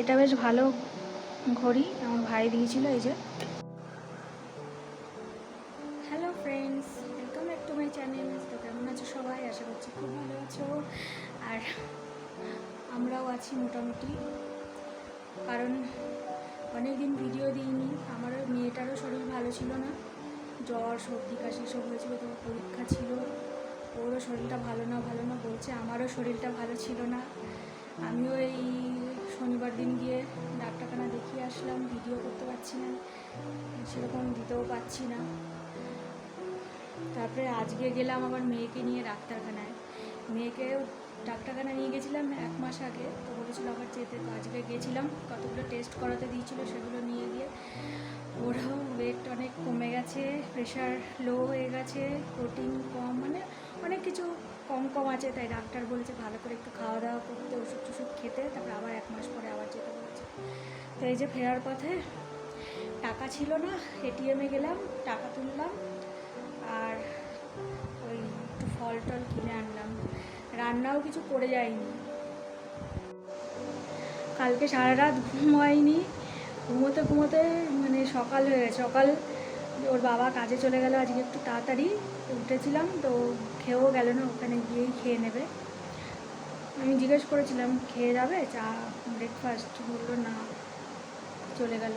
এটা বেশ ভালো ঘড়ি আমার ভাই দিয়েছিল, এই যে। Hello friends welcome back to my channel তো কেমন আছো সবাই? আশা করছি খুব ভালো আছো। আর আমরাও আছি মোটামুটি। কারণ অনেক দিন ভিডিও দিইনি। আমার মেয়েটারও শরীর ভালো ছিল না। জ্বর, সর্দি, কাশি সব হয়েছিল, তো পরীক্ষা ছিল। ওরও শরীরটা ভালো না ভালো না বলছে। আমারও শরীরটা ভালো ছিল না। আমিও এই শনিবার দিন গিয়ে ডাক্তারখানা দেখিয়ে আসলাম, ভিডিও করতে পারছি না, সেরকম দিতেও পারছি না। তারপরে আজকে গেলাম আমার মেয়েকে নিয়ে ডাক্তারখানায়। মেয়েকে ডাক্তারখানা নিয়ে গেছিলাম এক মাস আগে, তো বলেছিল আবার যেতে, তো আজকে গেছিলাম, কতগুলো টেস্ট করাতে দিয়েছিল সেগুলো নিয়ে ওরাও ওয়েট অনেক কমে গেছে প্রেশার লো হয়ে গেছে প্রোটিন কম মানে অনেক কিছু কম কম আছে, তাই ডাক্তার বলেছে ভালো করে একটু খাওয়া দাওয়া করতে, ওষুধ টষুধ খেতে, তারপরে আবার এক মাস পরে আবার যেতে বলেছে। তো এই যে ফেরার পথে টাকা ছিল না এটিএমে গেলাম, টাকা তুললাম, আর ওই একটু ফল টল কিনে আনলাম। রান্নাও কিছু করে যায়নি কালকে সারা রাত ঘুম হয়নি ঘুমোতে ঘুমোতে মানে সকাল হয়ে গেছে। সকাল ওর বাবা কাজে চলে গেল, আজকে একটু তাড়াতাড়ি উঠেছিলাম, তো খেয়েও গেল না, ওখানে গিয়েই খেয়ে নেবে। আমি জিজ্ঞেস করেছিলাম, খেয়ে যাবে? চা ব্রেকফাস্ট বলল, না। চলে গেল।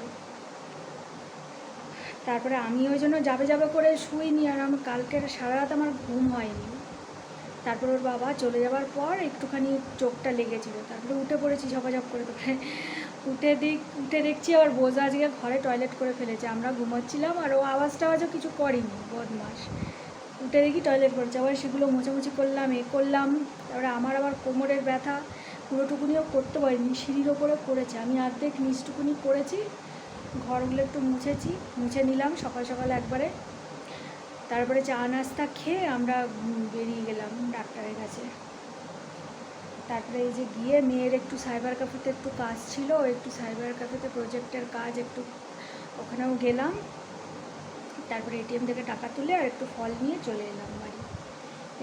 তারপরে আমি ওই জন্য যাবে যাবে করে শুইনি, আর আমার কালকের সারা রাত আমার ঘুম হয়নি। তারপর ওর বাবা চলে যাওয়ার পর একটুখানি চোখটা লেগেছিল। তারপরে উঠে পড়েছি ঝপাঝপ করে তোকে। উঠে দিক, উঠে দেখছি আবার বোঝা আজকে ঘরে টয়লেট করে ফেলেছে। আমরা ঘুমোচ্ছিলাম আর ও আওয়াজ টাওয়াজও কিছু করেনি বদমাস উঠে দেখি টয়লেট করেছে আবার সেগুলো মোছামুছি করলাম, এ করলাম। তারপরে আমার আবার কোমরের ব্যথা। পুরোটুকুনিও করতে পারিনি, সিঁড়ির ওপরে করেছে আমি অর্ধেক নিচটুকুনি করেছি, ঘরগুলো একটু মুছেছি, মুছে নিলাম সকাল সকাল একবারে। তারপরে চা নাস্তা খেয়ে আমরা বেরিয়ে গেলাম ডাক্তারের কাছে। তারপরে এই যে গিয়ে মেয়ের একটু সাইবার ক্যাফেতে একটু কাজ ছিল, একটু সাইবার ক্যাফেতে প্রজেক্টের কাজ একটু ওখানেও গেলাম। তারপরে এটিএম থেকে টাকা তুলে আর একটু ফল নিয়ে চলে এলাম বাড়ি।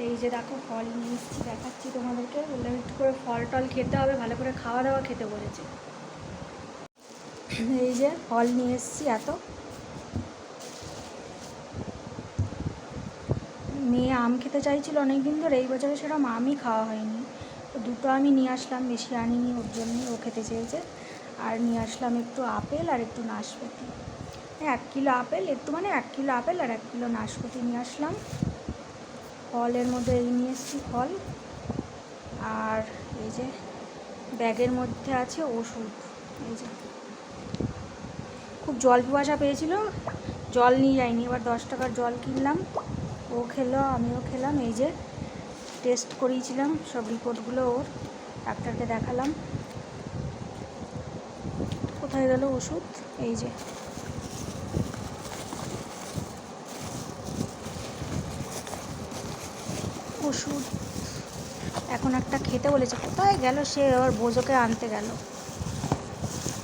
এই যে দেখো, ফল নিয়ে এসেছি, দেখাচ্ছি তোমাদেরকে। বললাম, একটু করে ফল টল খেতে হবে, ভালো করে খাওয়া দাওয়া খেতে বলেছে। এই যে ফল নিয়ে এসেছি এত। মেয়ে আম খেতে চাইছিল অনেক দিন ধরে, এই বছরে সেরকম আমই খাওয়া হয়নি। দুটো আমি নিয়ে আসলাম, বেশি আনিনি ওর জন্যই ও খেতে চেয়েছে। আর নিয়ে আসলাম একটু আপেল আর একটু নাশপাতি। এক কিলো আপেল, একটু মানে এক কিলো আপেল আর এক কিলো নাশপাতি নিয়ে আসলাম। ফলের মধ্যে এই নিয়ে এসেছি, ফল। আর এই যে ব্যাগের মধ্যে আছে ওষুধ। এই যে। খুব জল পিপাসা পেয়েছিল, জল নিয়ে যাইনি। এবার দশ টাকার জল কিনলাম। ও খেলো, আমিও খেলাম। এই যে টেস্ট করিয়েছিলাম, সব রিপোর্টগুলো ওর, ডাক্তারকে দেখালাম। কোথায় গেল ওষুধ? এই যে। ওষুধ। এখন একটা খেতে বলেছে, কোথায় গেল সে? আবার বোঝোকে আনতে গেল।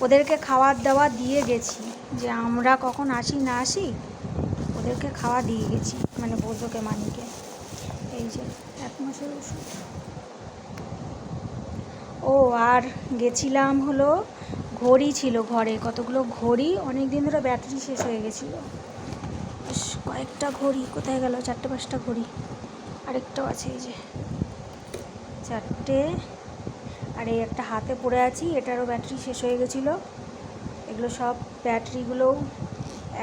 ওদেরকে খাবার দাওয়া দিয়ে গেছি, যে আমরা কখন আসি, না আসি, ওদেরকে খাওয়া দিয়ে গেছি মানে বোঝোকে, মানিকে। এই যে। মাসের ওষুধ। ও, আর গেছিলাম হলো ঘড়ি ছিল ঘরে, কতগুলো ঘড়ি? অনেক দিন ধরে ব্যাটারি শেষ হয়ে গেছিল। কয়েকটা ঘড়ি, কোথায় গেল? চারটে পাঁচটা ঘড়ি। আরেকটাও আছে এই যে। চারটে। আর এই একটা হাতে পড়ে আছি, এটারও ব্যাটারি শেষ হয়ে গেছিল। এগুলো সব ব্যাটারিগুলোও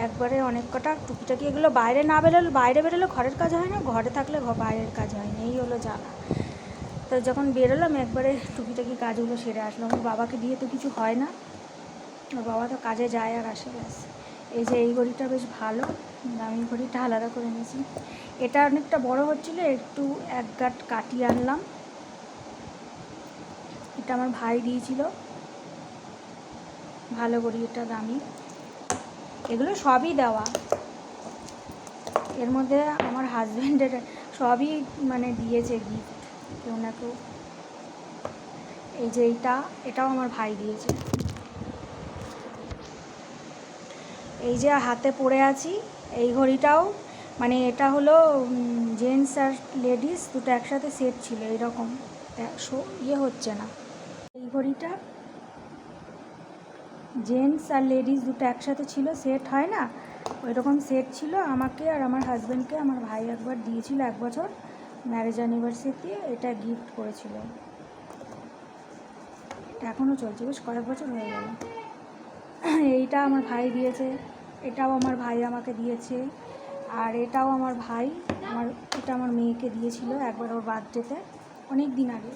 একবারে অনেক কটা টুকিটাকি এগুলো বাইরে না বেরোলে, বাইরে বেরোলে ঘরের কাজ হয় না, ঘরে থাকলে বাইরের কাজ হয় না, এই হলো জ্বালা। তো যখন বেরোলাম, একবারে টুকিটাকি কাজগুলো সেরে আসলাম। ওর বাবাকে দিয়ে তো কিছু হয় না। বাবা তো কাজে যায় আর আসে, ব্যাস। এই যে এই ঘড়িটা বেশ ভালো, দামি ঘড়িটা আলাদা করে নিয়েছি। এটা অনেকটা বড় হচ্ছিল, একটু এক গাঁট কাটিয়ে আনলাম। এটা আমার ভাই দিয়েছিল। ভালো ঘড়ি, এটা দামি। এগুলো সবই দেওয়া। এর মধ্যে আমার হাজব্যান্ডের সবই মানে দিয়েছে গিফট কেউ না কেউ। এই যে এইটা, এটাও আমার ভাই দিয়েছে। এই যে হাতে পরে আছি, এই ঘড়িটাও মানে এটা হলো জেন্টস আর লেডিস দুটো একসাথে সেট ছিল, এরকম। শো ইয়ে হচ্ছে না। এই ঘড়িটা জেন্টস আর লেডিস দুটো একসাথে ছিল, সেট হয় না? ওই রকম সেট ছিল আমাকে আর আমার হাজব্যান্ডকে আমার ভাই একবার দিয়েছিল এক বছর ম্যারেজ অ্যানিভার্সারিতে এটা গিফট করেছিল। এখনও চলছে, বেশ কয়েক বছর হয়ে গেল। এইটা আমার ভাই দিয়েছে, এটাও আমার ভাই আমাকে দিয়েছে, আর এটাও আমার ভাই, আমার, এটা আমার মেয়েকে দিয়েছিল একবার ওর বার্থডেতে অনেক দিন আগে,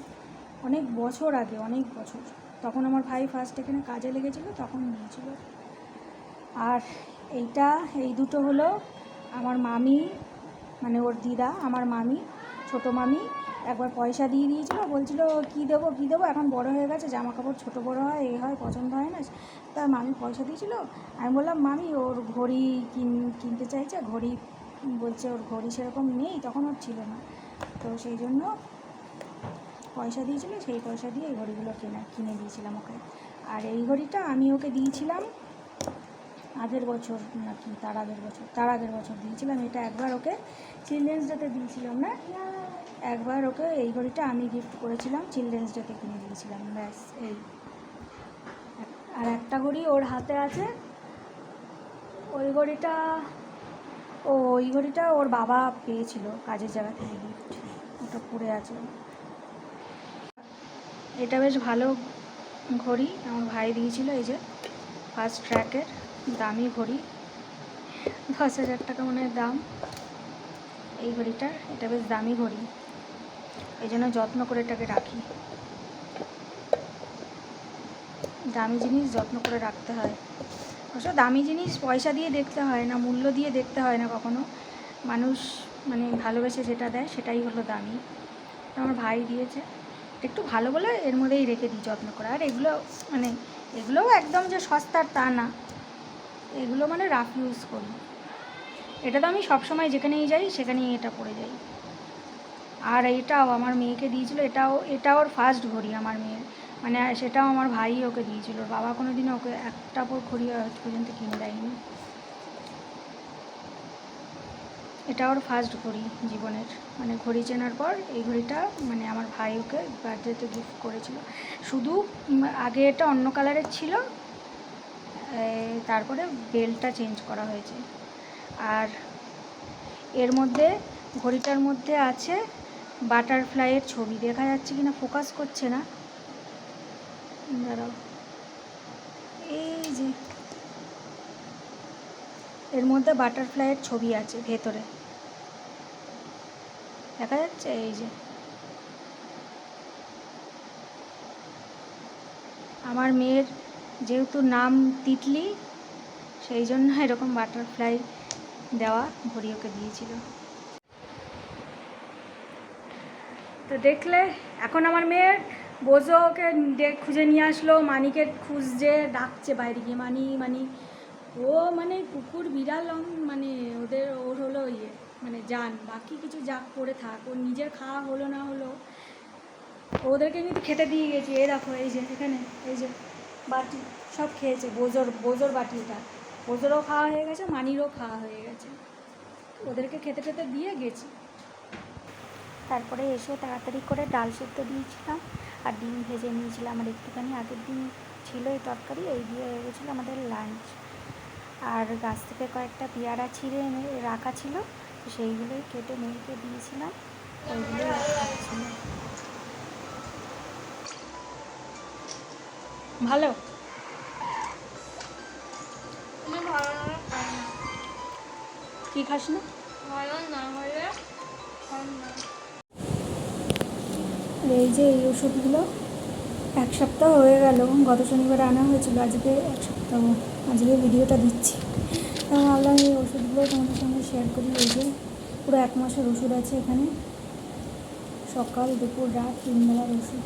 অনেক বছর আগে, অনেক বছর। তখন আমার ভাই ফার্স্ট এখানে কাজে লেগেছিলো, তখন দিয়েছিল আর এইটা, এই দুটো হলো আমার মামি মানে ওর দিদা, আমার মামি, ছোটো মামি, একবার পয়সা দিয়ে দিয়েছিল, বলছিল, কী দেবো কী দেবো? এখন বড় হয়ে গেছে জামা কাপড় ছোটো বড়ো হয় এই হয়, পছন্দ হয় না। তার মামি পয়সা দিয়েছিল, আমি বললাম, মামি, ওর ঘড়ি কিন, কিনতে চাইছে, ঘড়ি, বলছে ওর ঘড়ি সেরকম নেই, তখন ওর ছিল না। তো সেই জন্য পয়সা দিয়েছিল, সেই পয়সা দিয়ে এই ঘড়িগুলো কেনা, কিনে দিয়েছিলাম ওকে। আর এই ঘড়িটা আমি ওকে দিয়েছিলাম আগের বছর, নাকি তার আগের বছর, তার আগের বছর দিয়েছিলাম। এটা একবার ওকে চিলড্রেন্স ডেতে দিয়েছিলাম না? একবার ওকে এই ঘড়িটা আমি গিফট করেছিলাম চিলড্রেন্স ডেতে কিনে দিয়েছিলাম, ব্যাস, এই। আর একটা ঘড়ি ওর হাতে আছে। ওই ঘড়িটা, ও, ওই ঘড়িটা ওর বাবা পেয়েছিল, কাজের জায়গা থেকে গিফট ওটা পড়ে আছে। এটা বেশ ভালো ঘড়ি, আমার ভাই দিয়েছিল এই যে ফার্স্ট ট্র্যাকের দামি ঘড়ি। দশ হাজার টাকা মনে হয় দাম এই ঘড়িটার, এটা বেশ দামি ঘড়ি। এই জন্য যত্ন করে এটাকে রাখি। দামি জিনিস যত্ন করে রাখতে হয়। অবশ্য দামি জিনিস পয়সা দিয়ে দেখতে হয় না, মূল্য দিয়ে দেখতে হয় না কখনো। মানুষ মানে ভালোবেসে যেটা দেয় সেটাই হলো দামি। আমার ভাই দিয়েছে। একটু ভালো বলে এর মধ্যেই রেখে দিই যত্ন করে। আর এগুলো মানে এগুলোও একদম যে সস্তার তা না। এগুলো মানে রাফ ইউজ করি। এটা তো আমি সবসময় যেখানেই যাই, সেখানেই এটা পরে যাই। আর এটাও আমার মেয়েকে দিয়েছিল, এটাও এটা ওর ফার্স্ট ঘড়ি আমার মেয়ের। মানে সেটাও আমার ভাই ওকে দিয়েছিল। বাবা কোনো দিনও ওকে একটা পর ঘড়ি পর্যন্ত কিনে দেয়নি। এটা ওর ফার্স্ট ঘড়ি জীবনের। মানে ঘড়ি চেনার পর এই ঘড়িটা মানে আমার ভাই ওকে বার্থডেতে গিফট করেছিল। শুধু আগে এটা অন্য কালারের ছিল তারপরে বেলটা চেঞ্জ করা হয়েছে। আর এর মধ্যে, ঘড়িটার মধ্যে আছে বাটারফ্লাইয়ের ছবি। দেখা যাচ্ছে কি না ফোকাস করছে না। দাঁড়াও। এই যে এর মধ্যে বাটারফ্লাইয়ের ছবি আছে, ভেতরে। দেখা যাচ্ছে? এই যে। আমার মেয়ের যেহেতু নাম তিতলি, সেই জন্য এরকম বাটারফ্লাই দেওয়া ঘড়ি ওকে দিয়েছিল। তো দেখলে, এখন আমার মেয়ের বোঝো ওকে খুঁজে নিয়ে আসলো, মানিকে খুঁজছে, ডাকছে বাইরে গিয়ে, মানি মানি। ও মানে কুকুর বিড়াল মানে ওদের ওর হলো ইয়ে মানে জান বাকি কিছু যা করে থাক, ওর নিজের খাওয়া হলো না হলো, ওদেরকে কিন্তু খেতে দিয়ে গেছি। এই দেখো, এই যে এখানে, এই যে বাটি, সব খেয়েছে, বোজোর বোজোর বাটি এটা বোজোরও খাওয়া হয়ে গেছে, মানিরও খাওয়া হয়ে গেছে। ওদেরকে খেতে টেতে দিয়ে গেছি। তারপরে এসে তাড়াতাড়ি করে ডাল সেদ্ধ দিয়েছিলাম, আর ডিম ভেজে নিয়েছিলাম। আর একটুখানি আগের দিন ছিল এই তরকারি, এই দিয়ে হয়ে গেছিল আমাদের লাঞ্চ আর গাছ থেকে কয়েকটা পেয়ারা ছিঁড়ে এনে রাখা ছিল সেইগুলোই কেটে মেয়েকে দিয়েছিলাম। ওইগুলোই খাচ্ছিল ভালো? কি খাস না। এই যে এই ওষুধগুলো এক সপ্তাহ হয়ে গেল, গত শনিবার আনা হয়েছিল, আজকে এক সপ্তাহ, আজকে ভিডিওটা দিচ্ছি। তো ভাবলাম এই ওষুধগুলো তোমাদের সঙ্গে শেয়ার করি, এই যে পুরো এক মাসের ওষুধ আছে এখানে। সকাল, দুপুর, রাত, তিনবেলার ওষুধ।